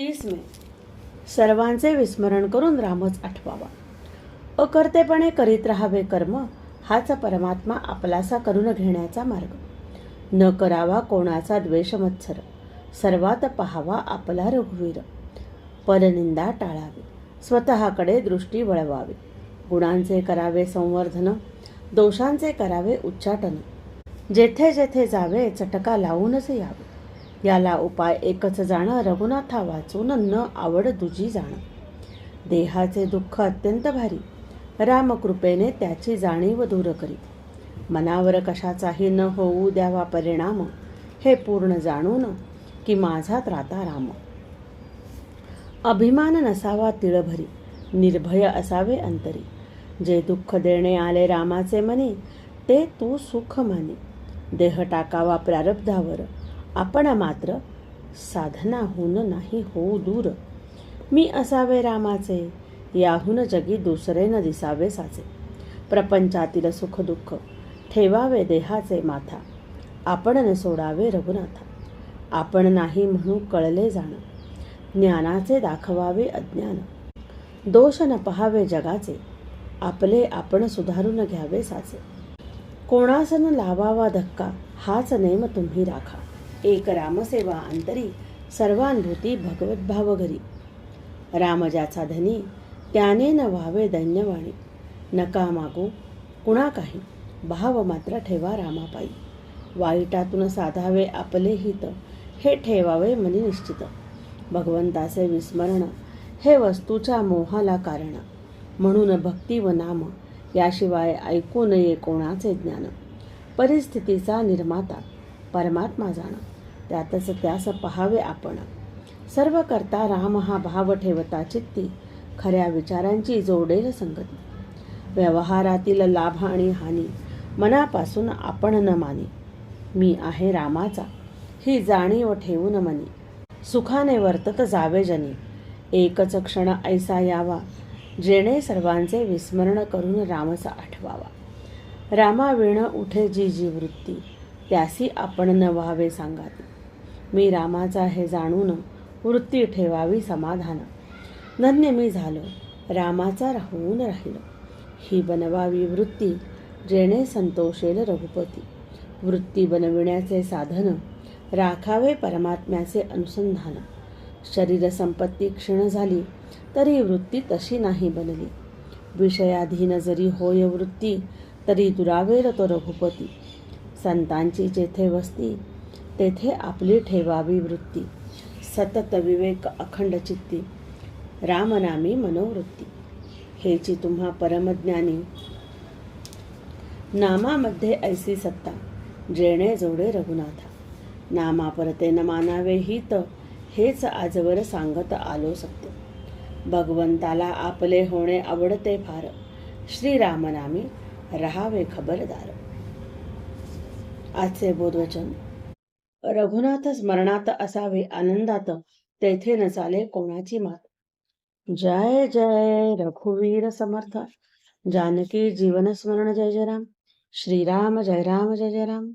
तीस मे. सर्वांचे विस्मरण करून रामच आठवावा. अकर्तेपणे करीत राहावे कर्म हाच परमात्मा आपलासा करून घेण्याचा मार्ग. न करावा कोणाचा द्वेष मत्सर सर्वात पहावा आपला रघुवीर. परनिंदा टाळावी स्वतःकडे दृष्टी वळवावी. गुणांचे करावे संवर्धन दोषांचे करावे उच्चाटन. जेथे जेथे जावे चटका लावूनच यावे. याला उपाय एकच जाणं रघुनाथा वाचून न आवड दुजी जाणं. देहाचे दुःख अत्यंत भारी. रामकृपेने त्याची जाणीव दूर करी मनावर कशाचाही न होऊ द्यावा परिणाम हे पूर्ण जाणून की माझा त्राता राम. अभिमान नसावा तिळभरी निर्भय असावे अंतरी. जे दुःख देणे आले रामाचे मनी ते तू सुख माने. देह टाकावा प्रारब्धावर आपण मात्र साधनाहून नाही होऊ दूर. मी असावे रामाचे याहून जगी दुसरे न दिसावे साचे. प्रपंचातील सुखदुःख ठेवावे देहाचे माथा. आपण न सोडावे रघुनाथा. आपण नाही म्हणू कळले जाणं. ज्ञानाचे दाखवावे अज्ञान. दोष न पहावे जगाचे. आपले आपण सुधारून घ्यावे साचे. कोणासन लावावा धक्का हाच नेम तुम्ही राखा. एक रामसेवा अंतरी सर्वानुभूती भगवत घरी राम ज्याचा धनी त्याने न व्हावे दैन्यवाणी नका मागू कुणा काही भाव मात्र ठेवा रामापायी. वाईटातून साधावे आपले हित हे ठेवावे मनी निश्चित. भगवंताचे विस्मरण हे वस्तूच्या मोहाला कारण. म्हणून भक्ती व नाम याशिवाय ऐकू नये कोणाचे ज्ञान. परिस्थितीचा निर्माता परमात्मा जाणं. त्यातच त्यास पहावे आपण. सर्व करता राम हा भाव ठेवता चित्ती खऱ्या विचारांची जोडेल संगती. व्यवहारातील लाभ आणि हानी मनापासून आपण न माने. मी आहे रामाचा ही जाणीव ठेवून मनी. सुखाने वर्तत जावे जनी. एकच क्षण ऐसा यावा जेणे सर्वांचे विस्मरण करून रामचा आठवावा. रामाविण उठे जी जी वृत्ती त्यासी आपण न व्हावे सांगाती मी रामाचा हे जाणून वृत्ती ठेवावी समाधान. धन्य मी झालो रामाचा राहून राहिलो. ही बनवावी वृत्ती जेणे संतोषेल रघुपती. वृत्ती बनविण्याचे साधन राखावे परमात्म्याचे अनुसंधान. शरीर संपत्ती क्षीण झाली तरी वृत्ती तशी नाही बनली. विषयाधीन जरी होय वृत्ती तरी दुरावेल तो रघुपती. संतांची जेथे वस्ती तेथे आपली ठेवावी वृत्ती. सतत विवेक अखंड चित्ती. रामनामी मनोवृत्ती. हेची तुम्हा परमज्ञानी. नामामध्ये ऐसी सत्ता जेणे जोडे रघुनाथा. नामा परते न मानावे हित हेच आजवर सांगत आलो सत्य. भगवंताला आपले होणे आवडते फार. श्रीरामनामी रहावे खबरदार. आजचे बोधवचन. रघुनाथ स्मरणात असावे आनंदात तेथे न चाले कोणाची मात. जय जय रघुवीर समर्थ जानकी जीवन स्मरण जय जय राम. श्रीराम जय राम जय जय राम.